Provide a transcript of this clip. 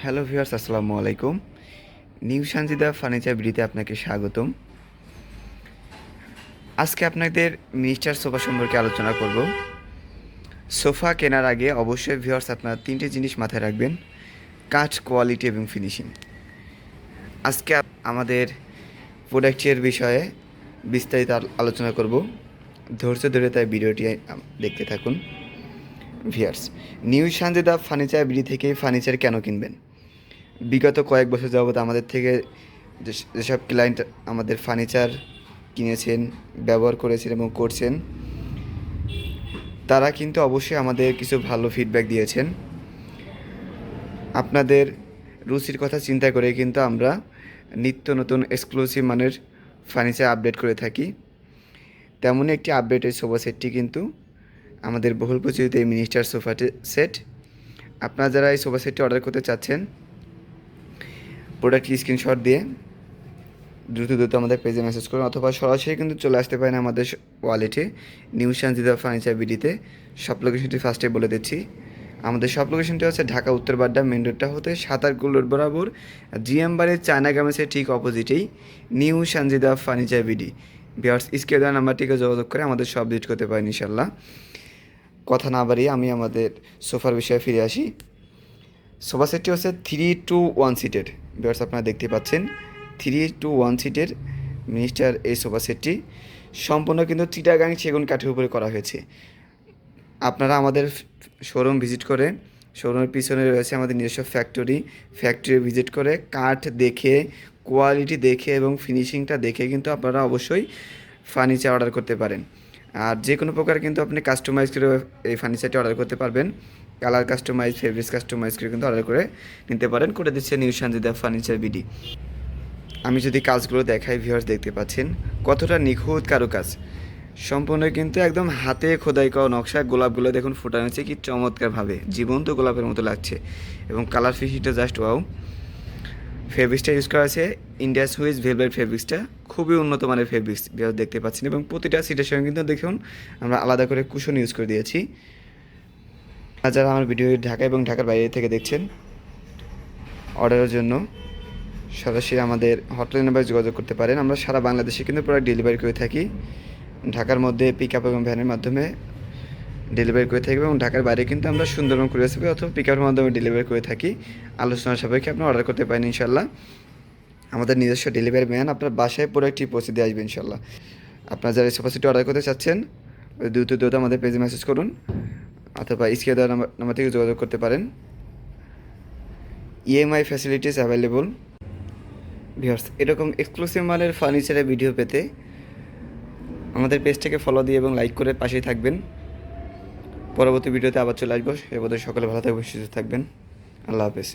Hello viewers, আসসালামু আলাইকুম। New Sanjida furniture বিডিতে আপনাকে স্বাগতম। আজকে আপনাদের মিনিস্টার সোফা সম্পর্কে আলোচনা করব। সোফা কেনার আগে অবশ্যই ভিউয়ার্স, আপনার তিনটে জিনিস মাথায় রাখবেন, কাঠ, কোয়ালিটি এবং ফিনিশিং। আজকে আমাদের প্রোডাক্টের বিষয়ে বিস্তারিত আলোচনা করব। ধৈর্য ধরে তাই ভিডিওটি দেখতে থাকুন। Viewers, new Sanjeda furniture BD থেকে ফার্নিচার কেন কিনবেন? বিগত কয়েক বছর যাবত আমাদের থেকে যেসব ক্লায়েন্ট আমাদের ফার্নিচার কিনেছেন, ব্যবহার করেছেন এবং করছেন, তারা কিন্তু অবশ্যই আমাদের কিছু ভালো ফিডব্যাক দিয়েছেন। আপনাদের রুচির কথা চিন্তা করে কিন্তু আমরা নিত্য নতুন এক্সক্লুসিভ মানের ফার্নিচার আপডেট করে থাকি। তেমনই একটি আপডেটের সোফা সেটটি কিন্তু আমাদের বহুল প্রচলিত এই মিনিস্টার সোফা সেট আপনারা যারা এই সোফা সেটটি অর্ডার করতে চাচ্ছেন প্রোডাক্ট স্ক্রিনশট দিয়ে দ্রুত দ্রুত আমাদের পেজে মেসেজ করুন, অথবা সরাসরি কিন্তু চলে আসতে পারেন আমাদের ওয়ালেটে নিউ শান্তিদা ফার্নিচার বিডিতে সব লোকেশনটি ফার্স্টে বলে দিচ্ছি। আমাদের সব লোকেশনটি হচ্ছে ঢাকা, উত্তর বাড্ডা মেন রোডটা হতে সাতারকুল রোড বরাবর। জিএম বাড়ির চায়না গার্মেন্টসের ঠিক অপোজিটেই new Sanjida furniture BD viewers scale দেওয়া নাম্বারটিকে যোগাযোগ করে আমাদের সব ভিজিট করতে পারেন ইনশাল্লাহ। কথা না বাড়িয়ে আমি আমাদের সোফার বিষয়ে ফিরে আসি। সোফা সেটটি হচ্ছে থ্রি টু ওয়ান সিটের বিয়ার্স আপনারা দেখতে পাচ্ছেন থ্রি টু ওয়ান সিটের মিনিস্টার এই সোফা সেটটি সম্পূর্ণ কিন্তু চিটাগাং সেগুন কাঠের উপরে করা হয়েছে। আপনারা আমাদের শোরুম ভিজিট করে শোরুমের পিছনে রয়েছে আমাদের নিজস্ব ফ্যাক্টরি ফ্যাক্টরি ভিজিট করে, কাঠ দেখে কোয়ালিটি দেখে এবং ফিনিশিংটা দেখে কিন্তু আপনারা অবশ্যই ফার্নিচার অর্ডার করতে পারেন। আর যে কোনো প্রকার কিন্তু আপনি কাস্টমাইজ করে এই ফার্নিচারটি অর্ডার করতে পারবেন। কালার কাস্টমাইজ ফেব্রিক্স কাস্টমাইজ করে কিন্তু অর্ডার করে নিতে পারেন। করে দিচ্ছে নিউ শান্তিদা ফার্নিচার বিডি আমি যদি কাজগুলো দেখাই ভিউয়ার্স দেখতে পাচ্ছেন, কতটা নিখুঁত কারুকাজ। সম্পূর্ণ কিন্তু একদম হাতে খোদাই করা নকশা, গোলাপগুলো দেখুন ফুটানো হচ্ছে কি চমৎকারভাবে। জীবন্ত গোলাপের মতো লাগছে। এবং কালার ফিশিটা জাস্ট ওয়াও ফেব্রিক্সটা ইউজ করা আছে। ইন্ডিয়া সুইস ভেলভেট ফেব্রিক্সটা খুবই উন্নত মানের ফেব্রিক্স দেখতে পাচ্ছেন এবং প্রতিটা সিটের সঙ্গে কিন্তু দেখুন আমরা আলাদা করে কুশন ইউজ করে দিয়েছি। যারা আমার ভিডিও ঢাকা এবং ঢাকার বাইরে থেকে দেখছেন অর্ডারের জন্য সরাসরি আমাদের হটলাইন নাম্বারে যোগাযোগ করতে পারেন। আমরা সারা বাংলাদেশে কিন্তু প্রোডাক্ট ডেলিভারি করে থাকি। ঢাকার মধ্যে পিক আপ এবং ভ্যানের মাধ্যমে ডেলিভারি করে থাকি এবং ঢাকার বাইরে কিন্তু আমরা সুন্দরবন করে আসবে অথবা পিক আপের মাধ্যমে ডেলিভারি করে থাকি। আলোচনা সাপেক্ষে আপনি অর্ডার করতে পারেন ইনশাল্লাহ আমাদের নিজস্ব ডেলিভারি ম্যান আপনার বাসায় প্রোডাক্টটি পৌঁছে দিয়ে আসবে ইনশাল্লাহ আপনারা যারা সোফাসিটি অর্ডার করতে চাচ্ছেন, দ্রুত দ্রুত আমাদের পেজে মেসেজ করুন অথবা স্ক্রিনে দেওয়া নাম্বার নাম্বার থেকে যোগাযোগ করতে পারেন। ইএমআই ফ্যাসিলিটিস অ্যাভেলেবল ভিউয়ার্স, এরকম এক্সক্লুসিভ মালের ফার্নিচারের ভিডিও পেতে আমাদের পেজটাকে ফলো দিয়ে এবং লাইক করে পাশেই থাকবেন। পরবর্তী ভিডিওতে আবার চলে আসব। সে সকলে ভালো থাকবেন সুস্থ থাকবেন। আল্লাহ হাফেজ।